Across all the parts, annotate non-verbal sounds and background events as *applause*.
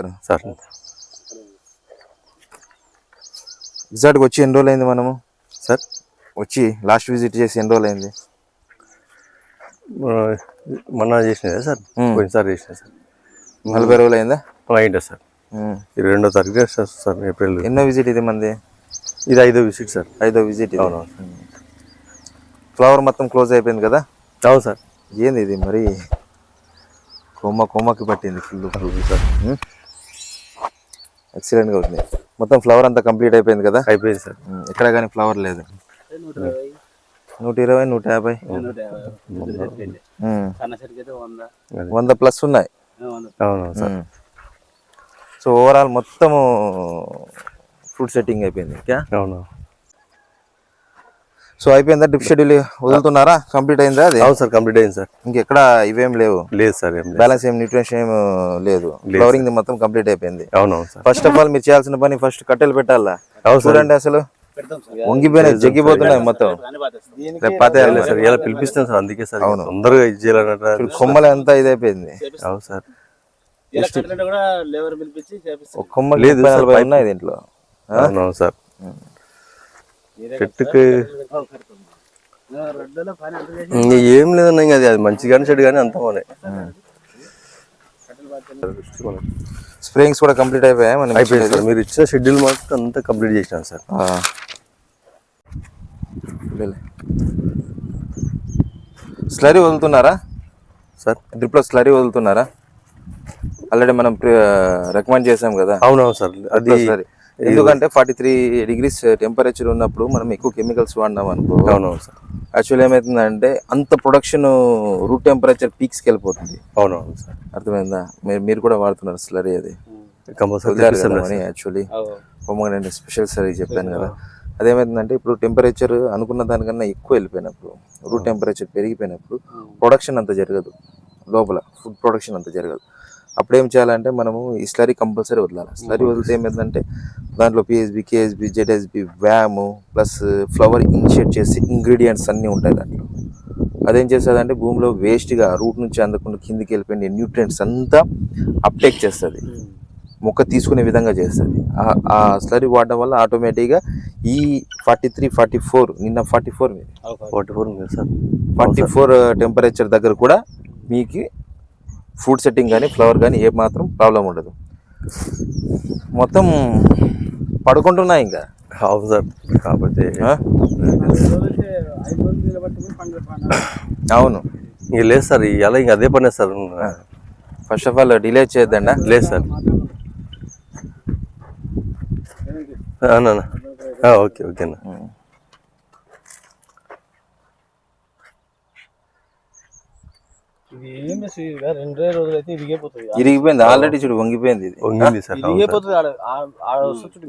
గారు. సార్. ఎగ్జాక్ట్గా వచ్చి ఎన్ని రోజులు అయింది మనము? సార్. వచ్చి లాస్ట్ విజిట్ చేసి ఎన్ని రోజులు అయింది మన- మొన్న చేసినదా సార్. పోయినసారి చేసిన సార్. నలభై రోజులు అయిందా అయిందా సార్. ఇరవై రెండో తారీఖు సార్ ఏప్రిల్. ఎన్నో విజిట్ ఇది మంది ఇది ఐదో విజిట్ సార్. ఐదో విజిట్ అవును ఫ్లవర్ మొత్తం క్లోజ్ అయిపోయింది కదా? అవును సార్. ఏంది ఇది మరి? కొమ్మ కొమ్మకి పట్టింది ఫుల్. Full sir. ఎక్సలెంట్గా ఉంది మొత్తం ఫ్లవర్ అంతా కంప్లీట్ అయిపోయింది కదా? అయిపోయింది సార్. ఎక్కడ కానీ ఫ్లవర్ లేదు. నూట ఇరవై నూట యాభై. వంద. ప్లస్ ఉన్నాయి. అవును సార్. సో ఓవరాల్ మొత్తము ఫ్రూట్ సెట్టింగ్ అయిపోయింది అవును. సో అయిపోయిందా డ్రిప్ షెడ్యూల్? వదులుతున్నారా? కంప్లీట్ అయిందా అది? అవును సార్ కంప్లీట్ అయింది సార్. ఇంకెక్కడ ఇవేం లేవు? లేదు సార్ బ్యాలెన్స్ ఏం న్యూట్రిషన్ ఏం లేదు. ఫ్లవరింగ్ మొత్తం కంప్లీట్ అయిపోయింది. అవునవును సార్. ఫస్ట్ ఆఫ్ ఆల్ మీరు చేయాల్సిన పని ఫస్ట్ కట్టెలు పెట్టాలా? అవును సార్. చూడండి అసలు. వంగిపోయినాయి జగ్గిపోతున్నాయి మొత్తం. రేపు పాతేయాలి సార్ ఇలా పిలిపిస్తాను సార్ అందుకే సార్ తొందరగా ఇది కొమ్మలు అంతా ఇదైపోయింది? అవును సార్. కొమ్మ లేదు ఉన్నాయి దీంట్లో. అవునవును సార్. చెట్టుకి ఏం లేదన్నా ఇంకా అది అది మంచి కానీ చెడు కానీ అంతా మనే స్ప్రేయింగ్స్ కూడా కంప్లీట్ అయిపోయాయి? మనం అయిపోయింది సార్. మీరు ఇచ్చిన షెడ్యూల్ మాత్రం అంతా కంప్లీట్ చేసినాను సార్. స్లరీ వదులుతున్నారా? సార్? డ్రిప్లో స్లరీ వదులుతున్నారా? ఆల్రెడీ మనం రికమెండ్ చేసాం కదా. అవునవును సార్. అది స్లరీ ఎందుకంటే ఫార్టీ త్రీ డిగ్రీస్ టెంపరేచర్ ఉన్నప్పుడు మనం ఎక్కువ కెమికల్స్ వాడినాం అనుకో. అవునవును సార్. యాక్చువల్ ఏమవుతుందంటే అంత ప్రొడక్షన్ రూట్ టెంపరేచర్ పీక్స్కి వెళ్ళిపోతుంది. అవునవును సార్. అర్థమైందా? మీరు మీరు కూడా వాడుతున్నారు స్లరీ అది. యాక్చువల్లీ పొమ్మగనండి స్పెషల్ సరీ. చెప్పాను కదా. అదేమైందంటే ఇప్పుడు టెంపరేచర్ అనుకున్న దానికన్నా ఎక్కువ వెళ్ళిపోయినప్పుడు రూట్ టెంపరేచర్ పెరిగిపోయినప్పుడు ప్రొడక్షన్ అంత జరగదు. లోపల ఫుడ్ ప్రొడక్షన్ అంత జరగదు. అప్పుడు ఏం చేయాలంటే మనము ఈ స్లరీ కంపల్సరీ వదలాలి. స్లరీ వదిలితే ఏమైందంటే దాంట్లో PSB KSB ZSB VAM plus flower initiate చేసి ఇంగ్రీడియంట్స్ అన్నీ ఉంటాయి దాంట్లో. అదేం చేస్తుందంటే భూమిలో వేస్ట్గా రూట్ నుంచి అందకుండా కిందికి వెళ్ళిపోయిన న్యూట్రియంట్స్ అంతా అప్టేక్ చేస్తుంది. మొక్క తీసుకునే విధంగా చేస్తుంది. ఆ- స్లరీ వాడడం వల్ల ఆటోమేటిక్గా ఈ ఫార్టీ త్రీ ఫార్టీ ఫోర్ నిన్న ఫార్టీ ఫోర్ మీద forty four forty four temperature దగ్గర కూడా మీకు ఫుడ్ సెట్టింగ్ కానీ ఫ్లవర్ కానీ ఏ మాత్రం ప్రాబ్లం ఉండదు. మొత్తం పడుకుంటున్నాయి ఇంకా. అవును సార్. అవును. ఇంక లేదు సార్ ఇలా ఇంక అదే పనే sir. First of all delay చేయొద్దండి. లేదు సార్. అవునా ఓకే ఓకేనా ఇది ఏం చేసి రెండే రోజులు అయితే ఇరిగిపోతుంది ఇరిగిపోయింది ఆల్రెడీ చూడు వంగిపోయింది ఇది. వంగింది సార్ అవును సార్ ఇరిగిపోతుంది ఆడ ఆ- ఆడ వస్తుంది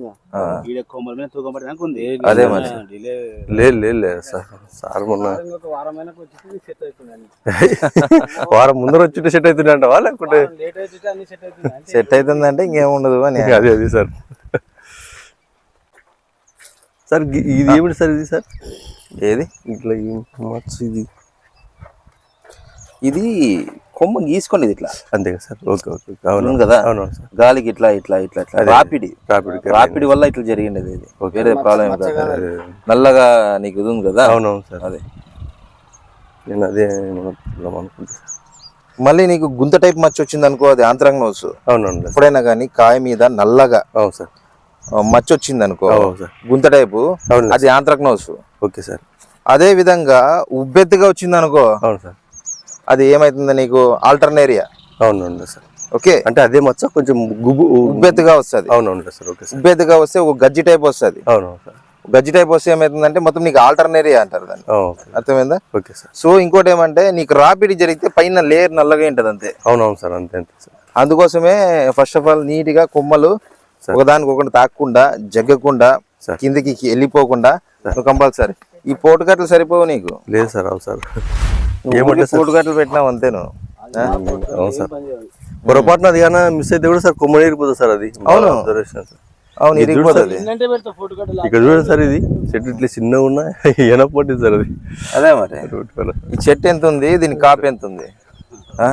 ఈడ కొమ్మల మీద తూకం పట్టి ఉంది. అదే మరి. డిలే లేదు లేదు లేదు సార్ సార్ మొన్న ఇంకొక వారమైన వచ్చి సెట్ అవుతుంది అన్ని. *laughs* వారం ముందర వచ్చి సెట్ అవుతుండే అంటవా? లేకుంటే లేట్ అయితే అన్ని సెట్ అవుతుంది. అవుతుందంటే ఇంకేముండదు అని. *laughs* అదే అది సార్. సార్ ఇది ఏమిటి సార్ ఇది సార్? ఏది? ఇట్లా ఇది. ఇది కొమ్మ గీసుకోండి ఇది ఇట్లా. అంతే కదా సార్. Okay okay. అవును అవును కదా? అవునవును సార్. గాలికి ఇట్లా ఇట్లా ఇట్లా ఇట్లా. రాపిడి రాపిడ్ రాపిడి వల్ల ఇట్లా జరిగింది ఇది. వేరే ప్రాబ్లం ఏం కాదు నల్లగా నీకు ఇది ఉంది కదా? అవునవును సార్. అదే. నేను అదే మనం అనుకుంటా మళ్ళీ నీకు గుంత టైప్ మచ్చ వచ్చింది అనుకో అది ఆంత్రాగ్నోస్ అవునవును సార్. ఎప్పుడైనా కానీ కాయ మీద నల్లగా అవును సార్. మచ్చ వచ్చింది అనుకో అవును సార్. గుంత టైపు అవును అది ఆంత్రాగ్నోస్ ఓకే సార్. అదే విధంగా ఉబ్బెత్తుగా వచ్చింది అనుకో అవును సార్. అది ఏమైతుంది నీకు ఆల్టర్నేరియా? అవునండి సార్. ఓకే. అంటే అదే మచ్చ కొంచెం గుబు ఉబ్బెత్తుగా వస్తుంది. అవునవును సార్ ఓకే ఉబ్బెత్తుగా వస్తే ఒక గజ్జి టైప్ వస్తుంది. అవునవును సార్. గజ్జి టైప్ వస్తే ఏమైతుందంటే మొత్తం నీకు ఆల్టర్నేరియా అంటారు దాన్ని. అర్థమైందా? Okay sir. సో ఇంకోటి ఏమంటే నీకు రాపిడి జరిగితే పైన లేయర్ నల్లగా ఉంటుంది అంతే. అవునవును సార్ అంతే అంతే సార్. అందుకోసమే ఫస్ట్ ఆఫ్ ఆల్ నీట్గా కొమ్మలు ఒకదానికి ఒకటి తాకకుండా జగ్గకుండా. కిందికి వెళ్ళిపోకుండా కంపల్సరీ. ఈ పోటుకట్లు సరిపోవు నీకు. లేదు సార్ అవును సార్. ఏమంటే పోటుకట్లు పెట్టినావు అంతే నువ్వు ఆ? అవును సార్. పొరపాటున అది కానీ మిస్ అయితే కూడా సార్ కొమ్మడి ఇరిపోతుంది సార్ అది. అవును. అవును ఇరిగిపోతుంది ఇక్కడ చూడండి సార్ ఇది. చెట్టు ఇట్లా చిన్నగా ఉన్నా ఎనపట్టింది సార్ అది. అదే మరి. ఈ చెట్టు ఎంత ఉంది? దీని కాపు ఎంత ఉంది? ఆ?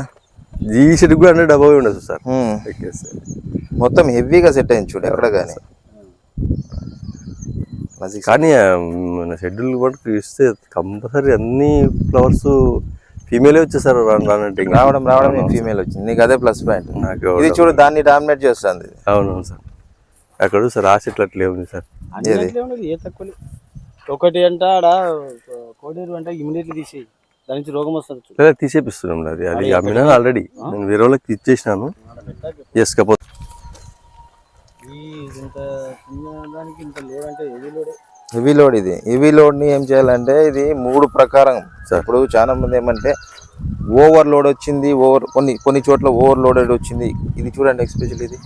ఈ షెడ్ కూడా హండ్రెడ్ డబ్బా ఉండదు సార్. ఉమ్. Okay sir. మొత్తం హెవీగా సెట్ అయింది చూడు ఎక్కడ కానీ కానీ ఆ, మన షెడ్యూల్ కూడా ఇస్తే కంపల్సరీ అన్ని ఫ్లవర్స్ ఫీమేలే వచ్చేసారు రాను రానంటే. రావడం రావడం ఫీమేల్ వచ్చింది. నీకు అదే ప్లస్ పాయింట్ నాకు ఇది చూడు దాన్ని డామినేట్ చేస్తుంది. ఇది. అవునవును సార్. అక్కడ సార్ ఆ చెట్లు అట్లే ఉంది సార్. ఏ తక్కువ. ఒకటి అంట ఆడ కోడేరు అంటే ఇమీడియట్లీ తీసేయి. దాని నుంచి రోగం వస్తుంది. తీసేపిస్తున్నాం అది. అది అమ్మినా ఆల్రెడీ నేను వేరే వాళ్ళకి ఇచ్చేసినాను. ఎస్ కపోతే ఈ ఇంత చిన్న దానికి ఇంత లేదంటే ఏది లేడు హెవీ లోడ్ ఇది హెవీ లోడ్ని ఏం? చేయాలంటే ఇది మూడు ప్రకారం. ఇప్పుడు చాలా మంది ఏమంటే ఓవర్ లోడ్ వచ్చింది ఓవర్ కొన్ని కొన్ని చోట్ల ఓవర్ లోడెడ్ వచ్చింది. ఇది చూడండి ఎక్స్పెషల్ ఇది.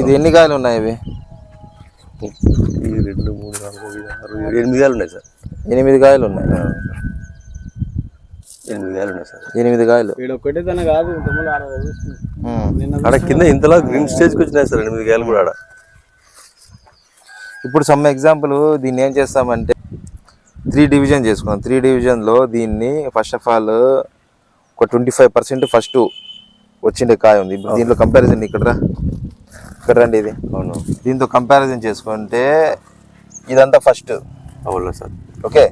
ఇది ఎన్ని కాయలు ఉన్నాయి ఇవి? ఈ రెండు మూడు నాలుగు ఐదు ఆరు ఏడు ఎనిమిది గాలు ఉన్నాయి సార్. ఎనిమిది కాయలు ఉన్నాయి. ఎనిమిది గాలు ఉన్నాయి సార్. ఎనిమిది కాయలు. తన కాదు ఇంతకుముందు ఆడ కింద ఇంతలా గ్రీన్ స్టేజ్కి వచ్చినాయి సార్ ఎనిమిది గాయలు కూడా ఆడ. ఇప్పుడు సమ్ ఎగ్జాంపుల్ దీన్ని ఏం చేస్తామంటే త్రీ డివిజన్ చేసుకున్నాం. త్రీ డివిజన్లో దీన్ని ఫస్ట్ ఆఫ్ ఆల్ ఒక ట్వంటీ ఫైవ్ పర్సెంట్ ఫస్ట్ వచ్చిండే కాయ ఉంది. ఇప్పుడు దీంట్లో కంపారిజన్ ఇక్కడ ఇక్కడ రండి ఇది. అవును. దీంతో కంపారిజన్ చేసుకుంటే ఇదంతా ఫస్ట్ అవునా సార్? ఓకే.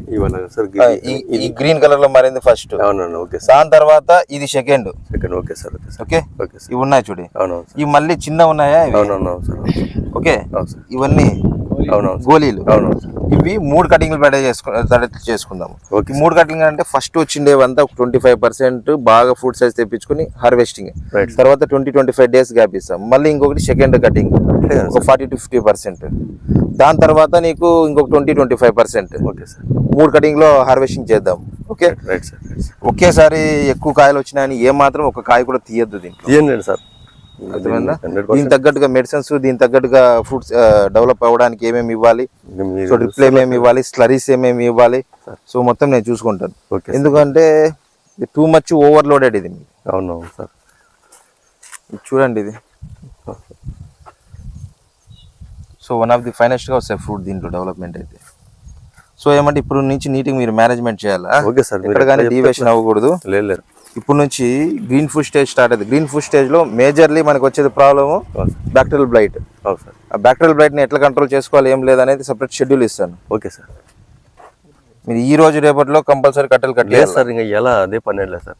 ఈ ఈ గ్రీన్ కలర్లో మారింది ఫస్ట్ అవునవును ఓకే దాని తర్వాత ఇది second second okay sir okay okay? ఇవి ఉన్నాయి చూడి. అవునవును ఇవి మళ్ళీ చిన్న ఉన్నాయా ఇవి? అవునవును అవును సార్ ఓకే? అవును సార్ ఇవన్నీ గోళీలు. సార్. ఇవి మూడు కటింగ్లు పెడ చేసుకు తడెట్లు చేసుకుందాము. మూడు కటింగ్ అంటే ఫస్ట్ వచ్చిండేవంతా ట్వంటీ ఫైవ్ పర్సెంట్ బాగా ఫుడ్ సైజ్ తెప్పించుకుని హార్వెస్టింగ్. తర్వాత twenty twenty five days gap ఇస్తాం. మళ్ళీ ఇంకొకటి సెకండ్ కటింగ్. ఒక ఫార్టీ టు ఫిఫ్టీ పర్సెంట్. దాని తర్వాత నీకు ఇంకొక twenty twenty five percent. Okay sir. మూడు కటింగ్లో హార్వెస్టింగ్ చేద్దాం. Okay? Right sir right sir ఒకేసారి ఎక్కువ కాయలు వచ్చినాయని ఏ మాత్రం ఒక కాయ కూడా తీయద్దు దీంట్లో. తీయండి సార్. అర్థమైందా? దీనికి తగ్గట్టుగా మెడిసిన్స్ దీనికి తగ్గట్టుగా ఫ్రూట్స్ డెవలప్ అవ్వడానికి ఏమేమి ఇవ్వాలి? సో డ్రిప్లు ఏమేమి ఇవ్వాలి? స్లరీస్ ఏమేమి ఇవ్వాలి? సో మొత్తం నేను చూసుకుంటాను. ఎందుకంటే టూ మచ్ ఓవర్లోడెడ్ ఇది. అవునవును సార్ చూడండి ఇది. సో వన్ ఆఫ్ ది ఫైనెస్ట్గా వస్తాయి ఫ్రూట్ దీంట్లో డెవలప్మెంట్ అయితే. సో ఏమంటే ఇప్పుడు నుంచి నీట్గా మీరు మేనేజ్మెంట్ చేయాలా? ఓకే సార్ మీరు ఎక్కడ కానీ డీవియేషన్ అవ్వకూడదు. లేదు లేదు. ఇప్పుడు నుంచి గ్రీన్ ఫుడ్ స్టేజ్ స్టార్ట్ అవుతుంది గ్రీన్ ఫుడ్ స్టేజ్లో మేజర్లీ మనకు వచ్చేది ప్రాబ్లము బ్యాక్టీరియల్ బ్లైట్ సార్. ఆ బ్యాక్టీరియల్ బ్లైట్ని ఎట్లా కంట్రోల్ చేసుకోవాలి ఏం లేదనేది సపరేట్ షెడ్యూల్ ఇస్తాను. Okay sir. మీరు ఈ రోజు రేపట్లో కంపల్సరీ కట్టెలు లేదు కట్టలేదు సార్ ఇంకా ఎలా? అదే పని లేదు సార్.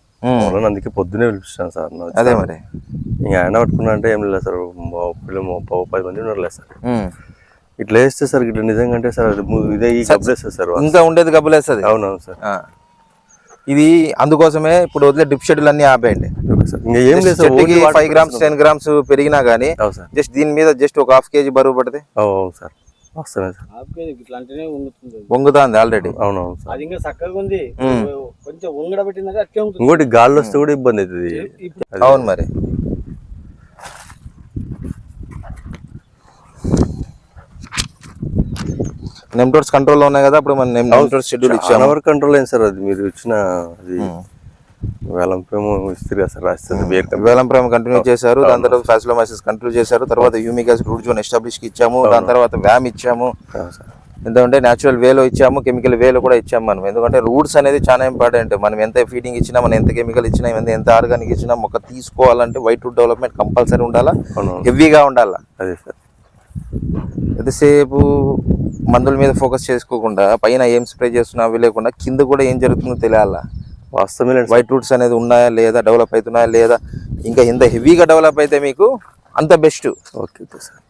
అందుకే పొద్దునే పిలిపిస్తాను సార్. అదే మరి. ఇంకా ఆయన పట్టుకున్నా అంటే ఏం లేదు సార్. పిల్లలు పది మంది ఉన్నారు లేదు సార్. ఇట్లా వేస్తే సార్ ఇట్లా నిజంగా అంటే సార్ ఇదే ఈ సార్. ఇంకా ఉండేది గబ్బులేస్తుంది. అవునవును సార్. ఇది అందుకోసమే ఇప్పుడు వదిలే డ్రిప్ షెడ్యూల్ అన్ని ఆపేయండి. ఏం లేదు ఫైవ్ గ్రామ్స్ టెన్ గ్రామ్స్ పెరిగినా గానీ జస్ట్ దీని మీద జస్ట్ ఒక హాఫ్ కేజీ బరువు పడితే సార్. వంగుతుంది ఆల్రెడీ అవునవును సార్. అది ఇంకా చక్కగా ఉంది. కొంచెం ఉంగడ పెట్టిందంటే అట్లే ఉంటుంది. ఇంకోటి గాల్లో వస్తే కూడా ఇబ్బంది అవుతుంది. అవును మరి. నెమ్టోర్స్ కంట్రోల్లో ఉన్నాయి కదా అప్పుడు మనం నెమ్టోర్స్ షెడ్యూల్ ఇచ్చాము. వరకు కంట్రోల్ అయింది సార్ అది? మీరు ఇచ్చిన అది వేలంపేమో ఇస్తారు కదా సార్ రాస్తుంది ప్రేమ కంటిన్యూ చేశారు దాని తర్వాత ఫ్యాసిలోమైసిస్ కంట్రోల్ చేశారు తర్వాత humic acid root zone establish ఇచ్చాము దాని తర్వాత వ్యామ్ ఇచ్చాము. ఎందుకంటే న్యాచురల్ వేలో ఇచ్చాము కెమికల్ వేలో కూడా ఇచ్చాము మనం. ఎందుకంటే రూట్స్ అనేది చాలా ఇంపార్టెంట్ మనం ఎంత ఫీడింగ్ ఇచ్చినా మనం ఎంత కెమికల్ ఇచ్చినా ఎంత ఆర్గానిక్ ఇచ్చినా మొక్క తీసుకోవాలంటే వైట్ రూట్ డెవలప్మెంట్ కంపల్సరీ ఉండాలా? హెవీగా ఉండాలా? అదే సార్. ఎంతసేపు మందుల మీద ఫోకస్ చేసుకోకుండా పైన ఏం స్ప్రే చేస్తున్నా అవి లేకుండా కింద కూడా ఏం జరుగుతుందో తెలియాలా? వాస్తవమే. వైట్ రూట్స్ అనేది ఉన్నాయా లేదా డెవలప్ అవుతున్నాయా లేదా? ఇంకా ఎంత హెవీగా డెవలప్ అయితే మీకు అంత బెస్ట్. Okay okay sir.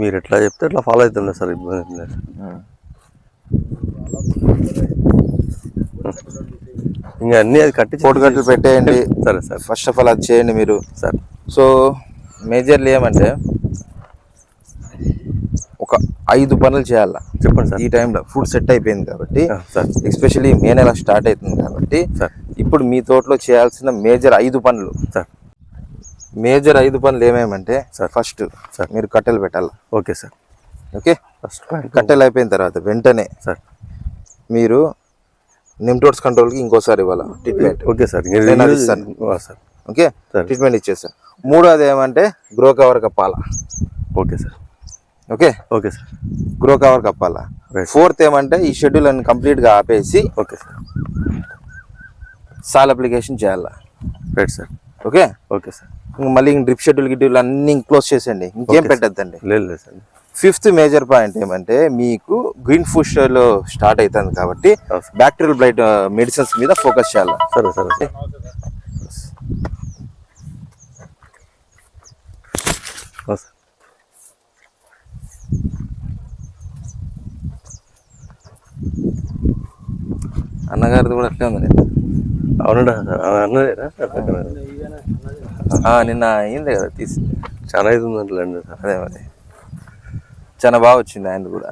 మీరు ఎట్లా చెప్తే అట్లా ఫాలో అవుతుండే సార్ ఇబ్బంది లేదు. ఇంకా అన్నీ అది కట్టి కోటి గంటలు పెట్టేయండి. సరే సార్. ఫస్ట్ ఆఫ్ ఆల్ అది చేయండి మీరు. సార్. సో మేజర్లీ ఏమంటే ఒక ఐదు పనులు చేయాల? చెప్పండి సార్. ఈ టైంలో ఫుడ్ సెట్ అయిపోయింది కాబట్టి సార్. ఎస్పెషల్లీ మే నెల స్టార్ట్ అవుతుంది కాబట్టి సార్. ఇప్పుడు మీ తోటలో చేయాల్సిన మేజర్ ఐదు పనులు. సార్. మేజర్ ఐదు పనులు ఏమేమంటే సార్. First sir. మీరు కట్టెలు పెట్టాలి? Okay sir. ఓకే? ఫస్ట్ కట్టెలు అయిపోయిన తర్వాత వెంటనే సార్. మీరు నిమ్టోడ్స్ కంట్రోల్కి ఇంకోసారి ఇవ్వాలి ట్రీట్మెంట్. ఓకే సార్ నేను అది ఇస్తాను. సార్. ఓకే. ట్రీట్మెంట్ ఇచ్చేస్తా మూడోది ఏమంటే grow cover Kappala. Okay sir. Okay? Okay sir. Grow cover కప్పాలా. Fourth ఏమంటే ఈ షెడ్యూల్ అని కంప్లీట్గా ఆపేసి ఓకే సార్. సాల్ అప్లికేషన్ చేయాలా. Right sir. Okay? Okay sir. ఇంక మళ్ళీ డ్రిప్ షెడ్యూల్ గిడ్యూల్ అన్ని క్లోజ్ చేసేయండి. ఇంకేం పెట్టద్దండి. లేదు లేదు సార్. ఫిఫ్త్ మేజర్ పాయింట్ ఏమంటే మీకు గ్రీన్ ఫుడ్లో స్టార్ట్ అవుతుంది కాబట్టి అవును. బ్యాక్టీరియల్ బ్లైట్ మెడిసిన్స్ మీద ఫోకస్ చేయాలి. సరే సరే. అవును అన్నగారిది కూడా అట్లే ఉంది అవునండి? సార్ అన్నదేనా? సార్ పక్కన. నిన్న అయింది కదా తీసి చాలా ఇది సార్ అదే మరి. చాలా బాగా వచ్చింది ఆయన కూడా.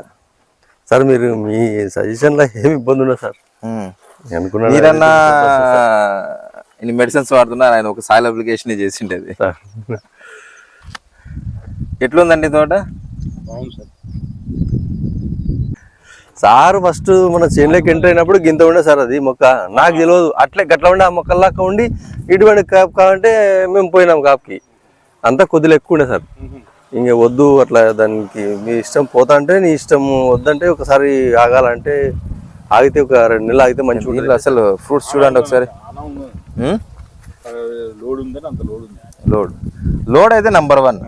సార్ మీరు మీ సజెషన్లో ఏమి ఇబ్బంది ఉండదు సార్. ఉమ్. నేను అనుకున్నాను మీరన్నా ఇన్ని మెడిసిన్స్ వాడుతున్నారు ఆయన ఒక సాయిల్ అప్లికేషన్ చేసిండేది. సార్. ఎట్లుందండి తోట? సార్. సార్ ఫస్ట్ మన చేనులోకి ఎంటర్ అయినప్పుడు గింత ఉండే సార్ అది మొక్క. నాకు తెలియదు. అట్లే గట్ల ఉండే ఆ మొక్కల్లాక ఉండి ఇటువంటి కాపు కావంటే మేము పోయినాం కాపుకి. అంతా కొద్దిగా ఎక్కువ ఉండే సార్. ఇంక వద్దు అట్లా దానికి మీ ఇష్టం పోతా అంటే నీ ఇష్టం వద్దంటే ఒకసారి ఆగాలంటే ఆగితే ఒక రెండు నెలలు ఆగితే మంచిగా ఉంటుంది. అసలు ఫ్రూట్స్ చూడండి ఒకసారి? లోడ్ ఉందని అంత లోడ్ ఉంది. లోడ్. లోడ్ అయితే నంబర్ వన్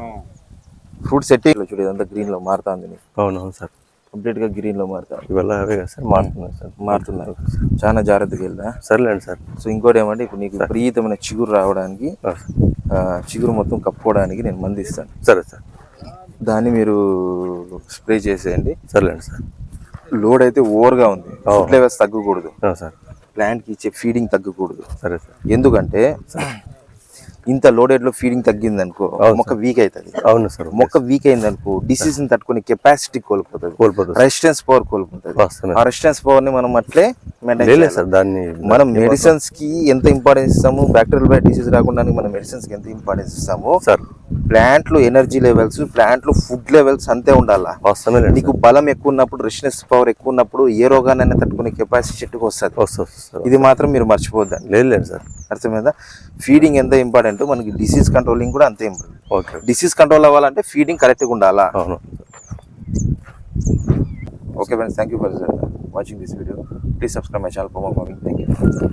ఫ్రూట్ సెట్టింగ్ చూడు ఇదంతా గ్రీన్లో మారుతుంది అవునవును సార్. కంప్లీట్గా గ్రీన్లో మారుతుంది ఇవల్ల అవే కదా సార్. మారుతున్నాను సార్ మారుతున్నారు చాలా జాగ్రత్తగా వెళ్దా సర్లేండి సార్. సో ఇంకోటి ఏమంటే ఇప్పుడు నీకు విపరీతమైన చిగురు రావడానికి చిగురు మొత్తం కప్పుకోవడానికి నేను మంది ఇస్తాను. సరే సార్. దాన్ని మీరు స్ప్రే చేసేయండి. సర్లేండి సార్. లోడ్ అయితే ఓవర్గా ఉంది. ఫుడ్ లెవెల్స్ తగ్గకూడదు. సార్. ప్లాంట్కి ఇచ్చే ఫీడింగ్ తగ్గకూడదు. సరే సార్. ఎందుకంటే ఇంత లోడెడ్లో ఫీడింగ్ తగ్గింది అనుకో మొక్క వీక్ అవుతుంది అవును సార్ మొక్క వీక్ అయింది అనుకో డిసీజ్ తట్టుకునే కెపాసిటీ కోల్పోతుంది. కోల్పోతుంది రెసిస్టెన్స్ పవర్ కోల్పోతుంది. ఆ రెసిస్టెన్స్ పవర్ని మనం అట్లే. సార్ దాన్ని మనం మెడిసిన్స్కి ఎంత ఇంపార్టెన్స్ ఇస్తాము బ్యాక్టీరియల్ బై డిసీజ్ రాకుండా మనం మెడిసిన్స్కి ఎంత ఇంపార్టెన్స్ ఇస్తాము? సార్. ప్లాంట్లో ఎనర్జీ లెవెల్స్ ప్లాంట్లో ఫుడ్ లెవెల్స్ అంతే ఉండాలా? నీకు బలం ఎక్కువ ఉన్నప్పుడు రెసిస్టెన్స్ పవర్ ఎక్కువ ఉన్నప్పుడు ఏ రోగాన్ని తట్టుకునే కెపాసిటీ చెట్టుకు వస్తుంది. ఇది మాత్రం మీరు మర్చిపోద్దండి లేదు లేదు సార్. అర్థమైందా? ఫీడింగ్ ఎంత ఇంపార్టెంట్ మనకి డిసీజ్ కంట్రోలింగ్ కూడా అంతే ఇంపార్టెంట్ ఓకే డిసీజ్ కంట్రోల్ అవ్వాలంటే ఫీడింగ్ కరెక్ట్గా ఉండాలా? అవును. Okay friends thank you for watching this video please subscribe my channel for more thank you